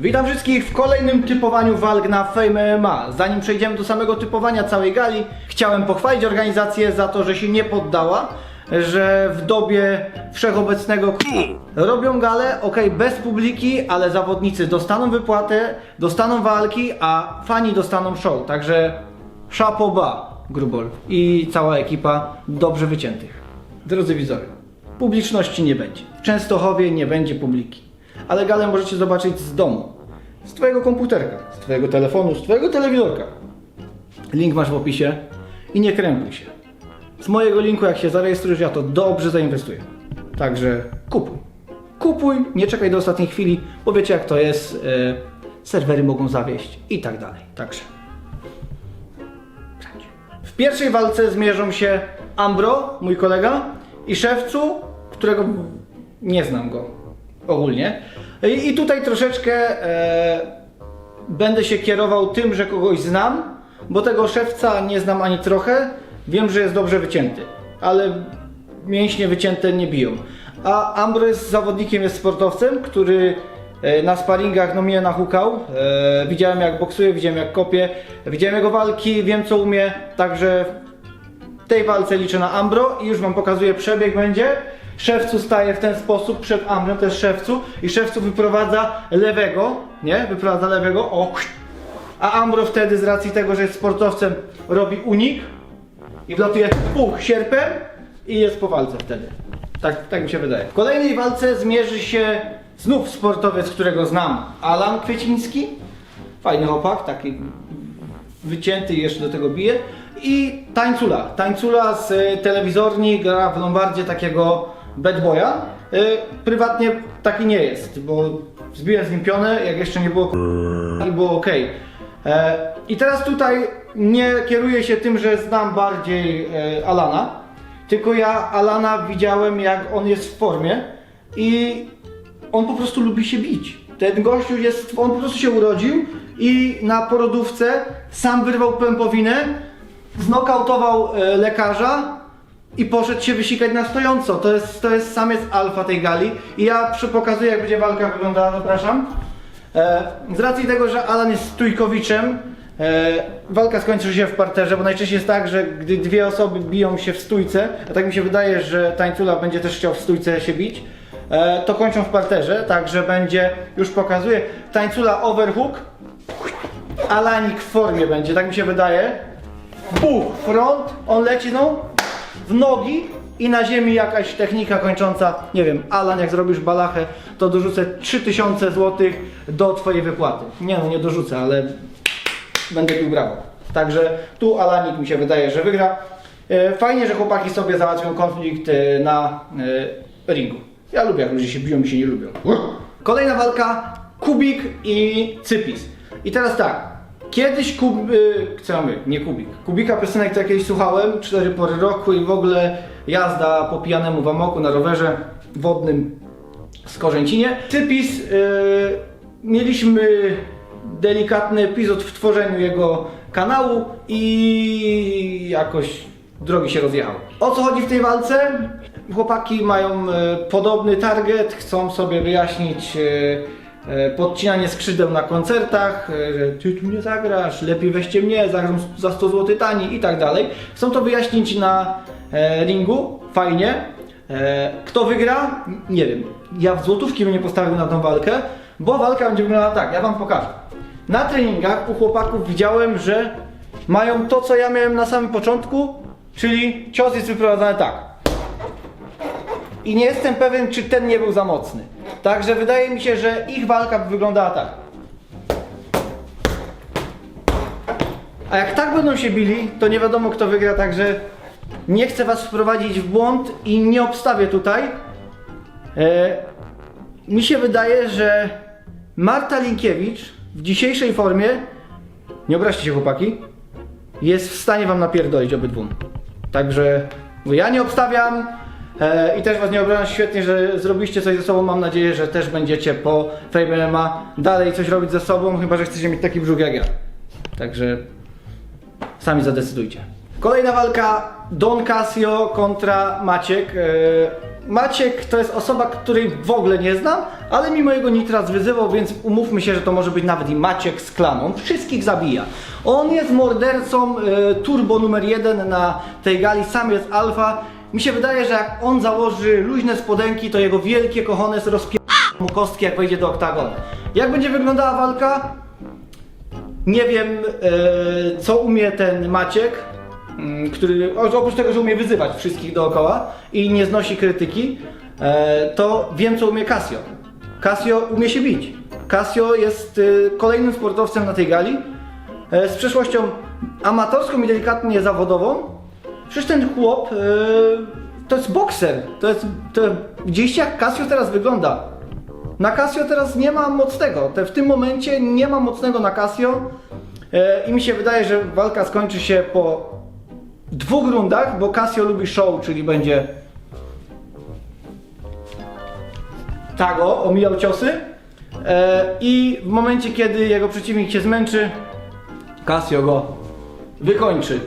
Witam wszystkich w kolejnym typowaniu walk na Fame MMA. Zanim przejdziemy do samego typowania całej gali, chciałem pochwalić organizację za to, że się nie poddała, że w dobie wszechobecnego robią galę, ok, bez publiki, ale zawodnicy dostaną wypłatę, dostaną walki, a fani dostaną show. Także bas, Grubol i cała ekipa dobrze wyciętych. Drodzy widzowie, publiczności nie będzie. W Częstochowie nie będzie publiki. Ale galę możecie zobaczyć z domu. Z twojego komputerka, z twojego telefonu, z twojego telewizorka. Link masz w opisie i nie krępuj się. Z mojego linku, jak się zarejestrujesz, ja to dobrze zainwestuję. Także kupuj. Kupuj, nie czekaj do ostatniej chwili, bo wiecie jak to jest. e, serwery mogą zawieść i tak dalej. Także. W pierwszej walce zmierzą się Ambro, mój kolega, i Szewcu, którego nie znam go ogólnie. I, i tutaj troszeczkę e, będę się kierował tym, że kogoś znam, bo tego Szewca nie znam ani trochę. Wiem, że jest dobrze wycięty, ale mięśnie wycięte nie biją. A Ambro jest zawodnikiem, jest sportowcem, który e, na sparingach no, mnie nahukał. E, widziałem jak boksuje, widziałem jak kopie, widziałem jego walki, wiem co umie, także w tej walce liczę na Ambro i już wam pokazuję przebieg będzie. Szewcu staje w ten sposób przed Ambrem, to jest Szewcu i Szewcu wyprowadza lewego, nie? Wyprowadza lewego, o, a Ambro wtedy z racji tego, że jest sportowcem robi unik i wlatuje puch sierpem i jest po walce wtedy. Tak, tak mi się wydaje. W kolejnej walce zmierzy się znów sportowiec, którego znam, Alan Kwieciński. Fajny chłopak, taki wycięty jeszcze do tego bije. I Tańcula. Tańcula z y, telewizorni gra w Lombardzie takiego bad boya. Y, prywatnie taki nie jest, bo zbiłem z nim pionę, jak jeszcze nie było i było ok. E, I teraz tutaj nie kieruję się tym, że znam bardziej e, Alana, tylko ja Alana widziałem jak on jest w formie i on po prostu lubi się bić. Ten gościu jest, on po prostu się urodził i na porodówce sam wyrwał pępowinę, znokautował e, lekarza i poszedł się wysikać na stojąco. To jest, to jest samiec alfa tej gali i ja przy- pokazuję jak będzie walka wyglądała, zapraszam. E, z racji tego, że Alan jest stójkowiczem, e, walka skończy się w parterze, bo najczęściej jest tak, że gdy dwie osoby biją się w stójce, a tak mi się wydaje, że tańcula będzie też chciał w stójce się bić, e, to kończą w parterze, także będzie, już pokazuję, tańcula overhook, Alanik w formie będzie, tak mi się wydaje. Buch, front, on leci no, w nogi i na ziemi jakaś technika kończąca, nie wiem, Alan jak zrobisz balachę, to dorzucę 3000 zł do twojej wypłaty. Nie no, nie dorzucę, ale będę pił brawo. Także tu Alanik mi się wydaje, że wygra. E, Fajnie, że chłopaki sobie załatwią konflikt e, na e, ringu. Ja lubię, jak ludzie się biją i się nie lubią. Kolejna walka, Kubik i Cypis. I teraz tak, kiedyś Kub... y, Co? Nie Kubik. Kubika piosenek to jakieś słuchałem, cztery pory roku i w ogóle jazda po pijanemu w amoku na rowerze wodnym z Korzęcinie. Cypis, y, mieliśmy delikatny epizod w tworzeniu jego kanału i jakoś drogi się rozjechały. O co chodzi w tej walce? Chłopaki mają e, podobny target, chcą sobie wyjaśnić e, podcinanie skrzydeł na koncertach, e, że ty tu nie zagrasz, lepiej weźcie mnie, zagram za 100 zł taniej i tak dalej. Chcą to wyjaśnić na e, ringu, fajnie. E, Kto wygra? Nie wiem. Ja w złotówki bym nie postawił na tą walkę, bo walka będzie wyglądała tak, ja wam pokażę. Na treningach u chłopaków widziałem, że mają to, co ja miałem na samym początku, czyli cios jest wyprowadzany tak. I nie jestem pewien, czy ten nie był za mocny. Także wydaje mi się, że ich walka wyglądała tak. A jak tak będą się bili, to nie wiadomo kto wygra, także nie chcę was wprowadzić w błąd i nie obstawię tutaj. E, mi się wydaje, że Marta Linkiewicz w dzisiejszej formie, nie obraźcie się chłopaki, jest w stanie wam napierdolić obydwu. Także ja nie obstawiam e, i też was nie obrażam. Świetnie, że zrobiliście coś ze sobą. Mam nadzieję, że też będziecie po Fame MMA dalej coś robić ze sobą, chyba że chcecie mieć taki brzuch jak ja. Także sami zadecydujcie. Kolejna walka Don Casio kontra Maciek. E, Maciek to jest osoba, której w ogóle nie znam, ale mimo jego nitras wyzywał, więc umówmy się, że to może być nawet i Maciek z klaną. Wszystkich zabija. On jest mordercą e, turbo numer jeden na tej gali, sam jest alfa. Mi się wydaje, że jak on założy luźne spodenki, to jego wielkie kochones rozpie... mu kostki, jak wejdzie do oktagonu. Jak będzie wyglądała walka? Nie wiem, e, co umie ten Maciek, mm, który oprócz tego, że umie wyzywać wszystkich dookoła i nie znosi krytyki, e, to wiem, co umie Casio. Casio umie się bić. Casio jest e, kolejnym sportowcem na tej gali e, z przeszłością amatorską i delikatnie zawodową. Przecież ten chłop e, to jest bokser. To jest, to, widzieliście jak Casio teraz wygląda? Na Casio teraz nie ma mocnego. Te, w tym momencie nie ma mocnego na Casio. E, I mi się wydaje, że walka skończy się po dwóch rundach, bo Casio lubi show, czyli będzie tago, omijał ciosy. E, I w momencie, kiedy jego przeciwnik się zmęczy, Casio go wykończy.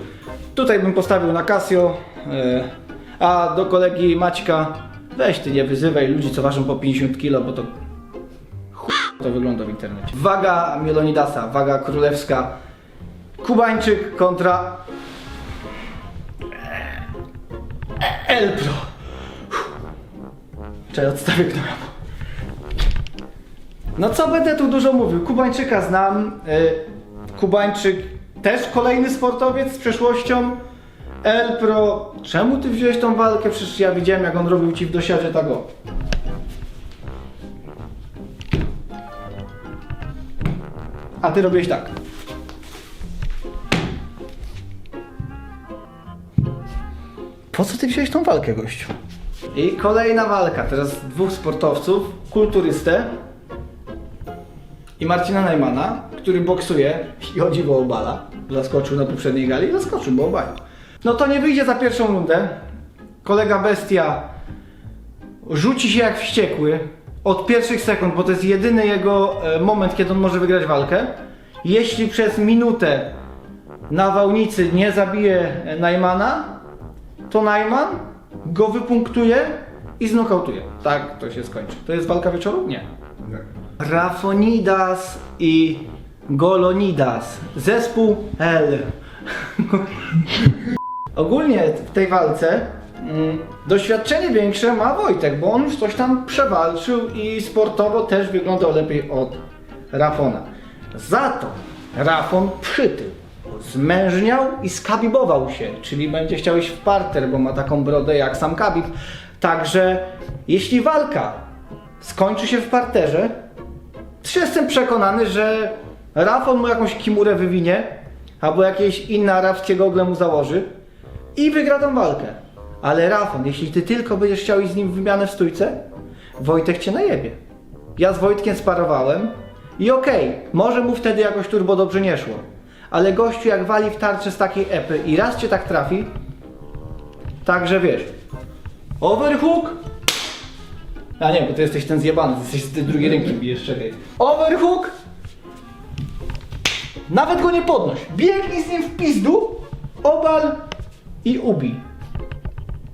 Tutaj bym postawił na Casio, e, a do kolegi Maćka weź ty nie wyzywaj ludzi, co ważą po 50 kg, bo to to wygląda w internecie. Waga Mielonidasa, waga królewska. Kubańczyk kontra Elpro. Czekaj, odstawię gnoja. No co będę tu dużo mówił? Kubańczyka znam. y, Kubańczyk też kolejny sportowiec z przeszłością. Elpro, czemu ty wziąłeś tą walkę? Przecież ja widziałem jak on robił ci w dosiadzie tak o. A ty robiłeś tak. Po co ty wziąłeś tą walkę, gościu? I kolejna walka. Teraz dwóch sportowców, kulturystę i Marcina Najmana, który boksuje i o obala. Zaskoczył na poprzedniej gali i zaskoczył, bo obalił. No to nie wyjdzie za pierwszą rundę. Kolega Bestia rzuci się jak wściekły od pierwszych sekund, bo to jest jedyny jego e, moment, kiedy on może wygrać walkę. Jeśli przez minutę nawałnicy nie zabije e, Najmana, to Najman go wypunktuje i znokautuje. Tak to się skończy. To jest walka wieczoru? Nie. Rafonidas i Golonidas. Zespół L. Ogólnie w tej walce mm, doświadczenie większe ma Wojtek, bo on już coś tam przewalczył i sportowo też wyglądał lepiej od Rafona. Za to Rafon przytył, zmężniał i skabibował się, czyli będzie chciał iść w parter, bo ma taką brodę jak sam Kabib. Także jeśli walka skończy się w parterze, to jestem przekonany, że Rafon mu jakąś kimurę wywinie, albo jakieś inne arabskie gogle mu założy i wygra tą walkę. Ale Rafon, jeśli ty tylko będziesz chciał iść z nim w wymianę w stójce, Wojtek cię najebie. Ja z Wojtkiem sparowałem i okej, może mu wtedy jakoś turbo dobrze nie szło. Ale gościu jak wali w tarczę z takiej epy i raz cię tak trafi, także wiesz, overhook, a nie, bo ty jesteś ten zjebany, ty jesteś z tej drugiej ręki bijesz, czekaj. Overhook! Nawet go nie podnoś. Biegnij z nim w pizdu, obal i ubij.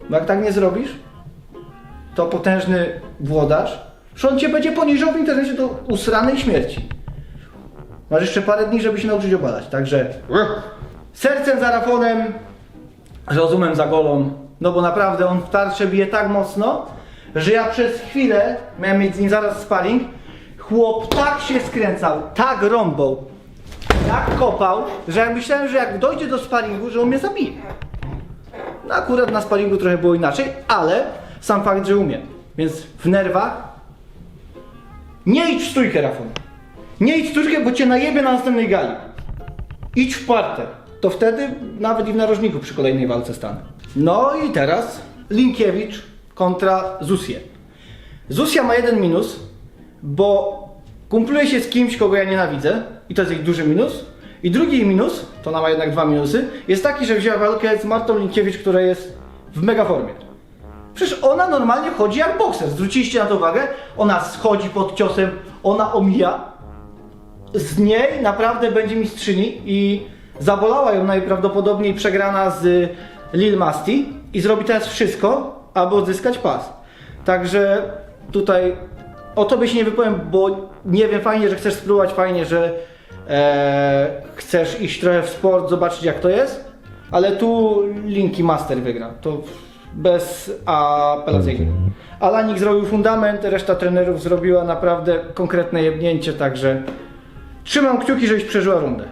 Bo jak tak nie zrobisz, to potężny włodarz, on cię będzie poniżał w internecie do usranej śmierci. Masz jeszcze parę dni, żeby się nauczyć obalać, także sercem za Rafonem, rozumem za golą, no bo naprawdę on w tarczę bije tak mocno, że ja przez chwilę, miałem mieć z nim zaraz sparring, chłop tak się skręcał, tak rąbał, tak kopał, że ja myślałem, że jak dojdzie do sparingu, że on mnie zabije. No akurat na sparingu trochę było inaczej, ale sam fakt, że umie. Więc w nerwach nie idź w stójkę, Rafon. Nie idź w stójkę, bo cię najebie na następnej gali. Idź w parter. To wtedy nawet i w narożniku przy kolejnej walce stanę. No i teraz Linkiewicz kontra Zusję. Zuzja ma jeden minus, bo kumpluje się z kimś, kogo ja nienawidzę i to jest ich duży minus. I drugi minus, to ona ma jednak dwa minusy, jest taki, że wzięła walkę z Martą Linkiewicz, która jest w mega formie. Przecież ona normalnie chodzi jak bokser. Zwróciliście na to uwagę? Ona schodzi pod ciosem, ona omija. Z niej naprawdę będzie mistrzyni i zabolała ją najprawdopodobniej przegrana z Lil Masti i zrobi teraz wszystko, aby odzyskać pas. Także tutaj o tobie się nie wypowiem, bo nie wiem, fajnie, że chcesz spróbować, fajnie, że e, chcesz iść trochę w sport, zobaczyć jak to jest, ale tu Linki Master wygra. To bez apelacyjnie. Alanik zrobił fundament, reszta trenerów zrobiła naprawdę konkretne jebnięcie, także trzymam kciuki, żebyś przeżyła rundę.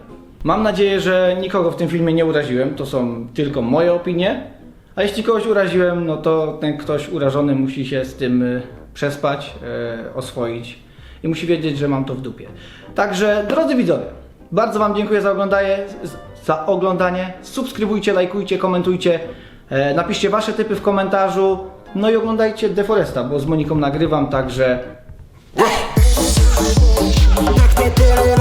Mam nadzieję, że nikogo w tym filmie nie uraziłem, to są tylko moje opinie. A jeśli kogoś uraziłem, no to ten ktoś urażony musi się z tym y, przespać, y, oswoić i musi wiedzieć, że mam to w dupie. Także, drodzy widzowie, bardzo Wam dziękuję za oglądanie, za oglądanie. Subskrybujcie, lajkujcie, komentujcie. E, napiszcie Wasze typy w komentarzu. No i oglądajcie Deforesta, bo z Moniką nagrywam, także... Tak nie było,